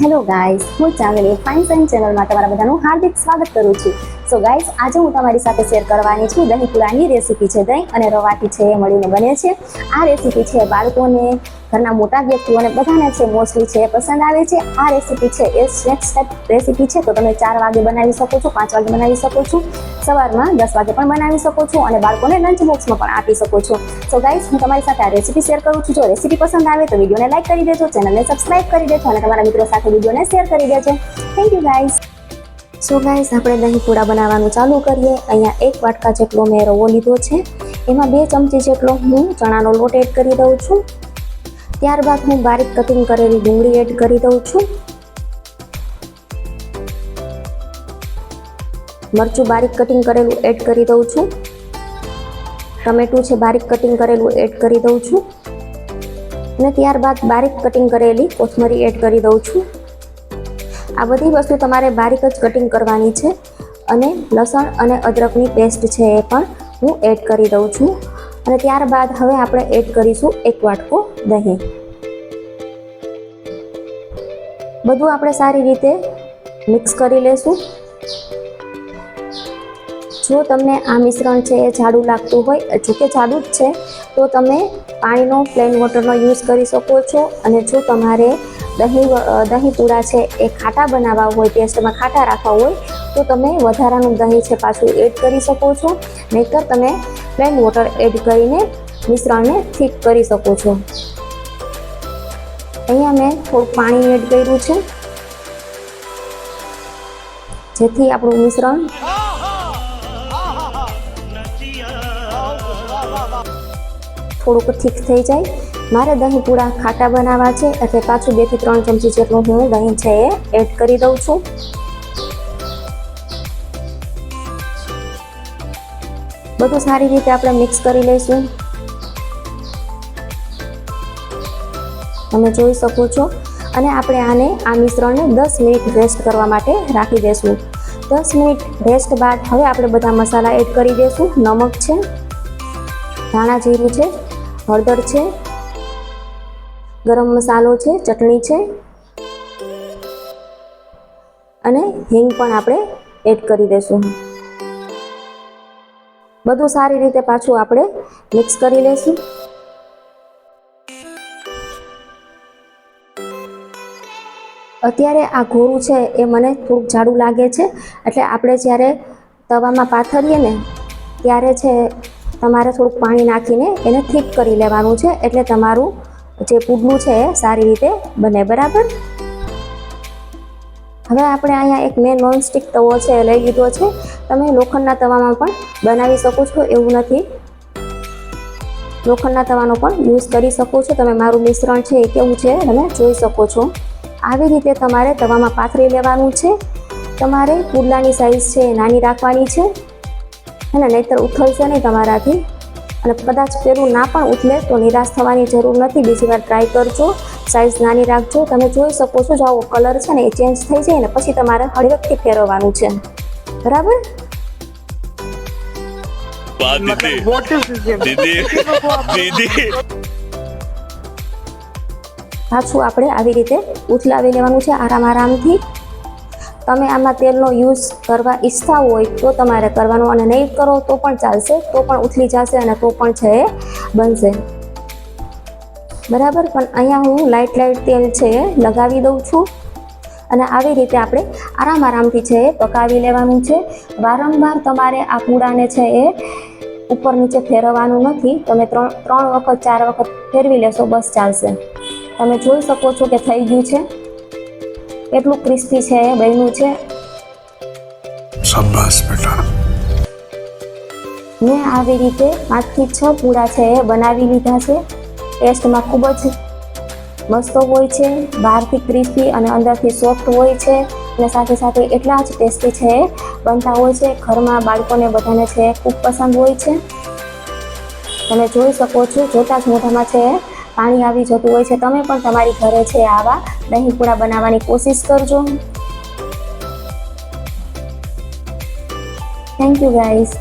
Hello guys હું ચાંદની fine sign ચેનલમાં તમારા બધાનું હાર્દિક સ્વાગત કરું છું. સો ગાઈઝ આજે હું તમારી સાથે શેર કરવાની છું દહીં પુલાની રેસીપી છે દહીં અને રવાથી છે એ મળીને બને છે. આ રેસીપી છે બાળકોને, ઘરના મોટા વ્યક્તિઓને બધાને છે મોસ્ટલી છે પસંદ આવે છે. આ રેસીપી છે એ સ્નેક્સ ટાઈપ રેસીપી છે, તો તમે ચાર વાગે બનાવી શકો છો, પાંચ વાગે બનાવી શકો છો, સવારમાં દસ વાગે પણ બનાવી શકો છો અને બાળકોને લંચ બોક્સમાં પણ આપી શકો છો. સો ગાઈઝ હું તમારી સાથે આ રેસીપી શેર કરું છું. જો રેસીપી પસંદ આવે તો વિડીયોને લાઈક કરી દેજો, ચેનલને સબસ્ક્રાઈબ કરી દેજો અને તમારા મિત્રો સાથે વિડીયોને શેર કરી દેજો. Thank you guys so guys આપણે દહીં પૂડા બનાવવાનું ચાલુ કરીએ. અહીંયા એક વાટકા જેટલો મેં રવો લીધો છે. એમાં બે ચમચી જેટલો હું ચણાનો લોટ એડ કરી દઉં છું. ત્યારબાદ હું બારીક કટિંગ કરેલી ડુંગળી એડ કરી દઉં છું. મરચું બારીક કટિંગ કરેલું એડ કરી દઉં છું. ટમેટું છે બારીક કટિંગ કરેલું એડ કરી દઉં છું. અને ત્યારબાદ બારીક કટિંગ કરેલી કોથમરી એડ કરી દઉં છું. આ બધી વસ્તુ તમારે બારીક જ કટિંગ કરવાની છે અને લસણ અને અદરકની પેસ્ટ છે એ પણ હું એડ કરી દઉં છું. અને ત્યારબાદ હવે આપણે એડ કરીશું એક વાટકો દહીં. બધું આપણે સારી રીતે મિક્સ કરી લેશું. જો તમને આ મિશ્રણ છે એ જાડું લાગતું હોય, જો કે જાડું જ છે, તો તમે પાણીનો પ્લેન વોટરનો યુઝ કરી શકો છો. અને જો તમારે દહીં દહીં પૂડા છે એ ખાટા બનાવવા હોય ટેસ્ટમાં ખાટા રાખવા હોય, તો તમે વધારાનું દહીં છે પાછું એડ કરી શકો છો. નહીતર તમે પ્લેન વોટર એડ કરીને મિશ્રણને થીક કરી શકો છો. અહીંયા મેં થોડુંક પાણી એડ કર્યું છે. જેથી આપણું મિશ્રણ થોડુંક થીક થઈ જાય. મારે દહીં પૂડા ખાટા બનાવવા છે, એટલે પાછું બેથી ત્રણ ચમચી જેટલું હું દહીં છે એ એડ કરી દઉં છું. બધું સારી રીતે આપણે મિક્સ કરી લઈશું. તમે જોઈ શકો છો. અને આપણે આને આ મિશ્રણને દસ મિનિટ રેસ્ટ કરવા માટે રાખી દઈશું દસ મિનિટ રેસ્ટ બાદ હવે આપણે બધા મસાલા એડ કરી દઈશું નમક છે, ધાણા જીરું છે, હળદર છે ગરમ મસાલો છે, ચટણી છે. અને હિંગ પણ આપણે એડ કરી દઈશું બધું સારી રીતે પાછું આપણે મિક્સ કરી લઈશું અત્યારે આ ઘોરું છે એ મને થોડુંક જાડું લાગે છે, એટલે આપણે જ્યારે તવામાં પાથરીએ ને, ત્યારે છે, તમારે થોડુંક પાણી નાખીને એને થીક કરી લેવાનું છે, એટલે તમારું જે પુડલું છે એ સારી રીતે બને, બરાબર? હવે આપણે અહીંયા એક મેં નોનસ્ટિક તવો છે લઈ લીધો છે. તમે લોખંડના તવામાં પણ બનાવી શકો છો, એવું નથી. લોખંડના તવાનો પણ યુઝ કરી શકો છો. તમે મારું મિશ્રણ છે એ કેવું છે, તમે જોઈ શકો છો. આવી રીતે તમારે તવામાં પાથરી લેવાનું છે. તમારે પુડલાની સાઈઝ છે નાની રાખવાની છે. અને નહીતર ઉથલશે નહીં તમારાથી. અને કદાચ પહેરું ના પણ ઉથલે તો નિરાશ થવાની જરૂર નથી. બીજી વાર ટ્રાય કરજો. સાઇઝ નાની રાખજો. તમે જોઈ શકો છો જો આવો કલર છે ને એ ચેન્જ થઈ જાય ને પછી તમારે હળવેકથી ફેરવવાનું છે. બરાબર? પાછું આપણે આવી રીતે ઉથલાવી લેવાનું છે આરામ આરામથી. તમે આમાં તેલનો યુઝ કરવા ઈચ્છતા હોય તો તમારે કરવાનો અને નહીં કરો તો પણ ચાલશે, તો પણ ઉથલી જશે અને તો પણ છે એ બનશે. બરાબર? પણ અહીંયા હું લાઇટ લાઇટ તેલ છે એ લગાવી દઉં છું. અને આવી રીતે આપણે આરામ, આરામથી છે એ પકાવી લેવાનું છે. વારંવાર તમારે આ પૂડાને છે એ ઉપર નીચે ફેરવવાનું નથી. તમે ત્રણ ત્રણ વખત, ચાર વખત ફેરવી લેશો, બસ ચાલશે. તમે જોઈ શકો છો કે થઈ ગયું છે. એટલું ક્રિસ્પી છે એ બન્યું છે? શાબાશ બેટા. મેં આવી રીતે પાંચથી છ પૂડા છે એ બનાવી લીધા છે. ટેસ્ટમાં ખૂબ જ મસ્તો હોય છે બહારથી ક્રિસ્પી અને અંદરથી સોફ્ટ હોય છે અને સાથે સાથે એટલા જ ટેસ્ટી છે એ બનતા હોય છે. ઘરમાં બાળકોને બધાને છે ખૂબ પસંદ હોય છે. તમે જોઈ શકો છો જોતાં જ મોઢામાં છે એ પાણી આવી જતું હોય છે. તમે પણ તમારી ઘરે છે આવા દહીં પૂડા બનાવવાની કોશિશ કરજો. Thank you guys